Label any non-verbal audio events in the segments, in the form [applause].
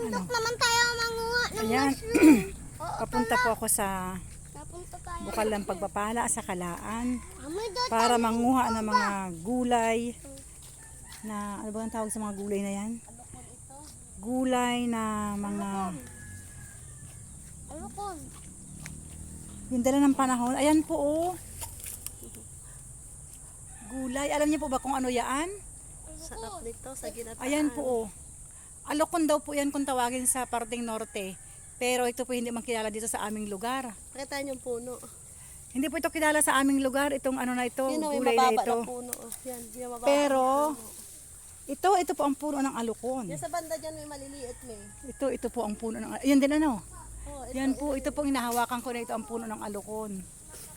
bundok naman tayo manguha ng Ayan. mushroom. [clears throat] Oo, Papunta po ako sa napunta tayo. bukal ng pagpapala sa Kalaan Amoy doon para manguha ng mga gulay na ano ba ang tawag sa mga gulay na yan? Gulay na mga Alukon. yung dala ng panahon. Ayan po oh. Gulay. Alam niyo po ba kung ano yan? Sarap nito sa ginataan. Ayan po oh. Alokon daw po yan kung tawagin sa parting norte. Pero ito po hindi man kilala dito sa aming lugar. Nakita niyo yung puno. Hindi po ito kilala sa aming lugar. Itong ano na ito, Yun o, yung gulay na mababa ito. na puno. oh. Yan, yung mababa. Pero ito, ito po ang puno ng alukon. Yan sa banda dyan may maliliit may. Ito, ito po ang puno ng Yan din ano. Oh, ito, Yan po, ito pong inahawakan ko na ito ang puno ng alukon.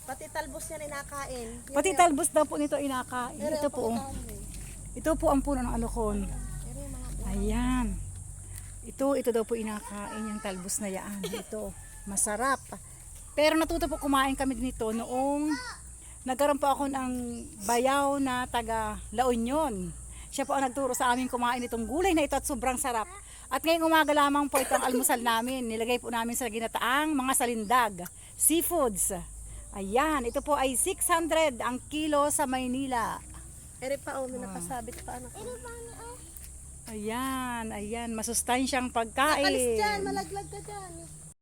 Pati talbos niya ninakain. Yan, Pati yan. talbos daw po nito inakain. Ito po. oh. Ito po ang puno ng alukon. Pero yung mga Ayan. Ito, ito daw po inakain yung talbos na yan. Ito, masarap. Pero natuto po kumain kami nito noong nagkaroon po ako ng bayaw na taga La Union. Siya po ang nagturo sa amin kumain itong gulay na ito at sobrang sarap. At ngayong umaga lamang po itong almusal namin. Nilagay po namin sa ginataang mga salindag, seafoods. Ayan, ito po ay 600 ang kilo sa Maynila. Ere pa oh, may nakasabit pa anak. Ayan, ayan, masustansyang pagkain. dyan, malaglag ka dyan.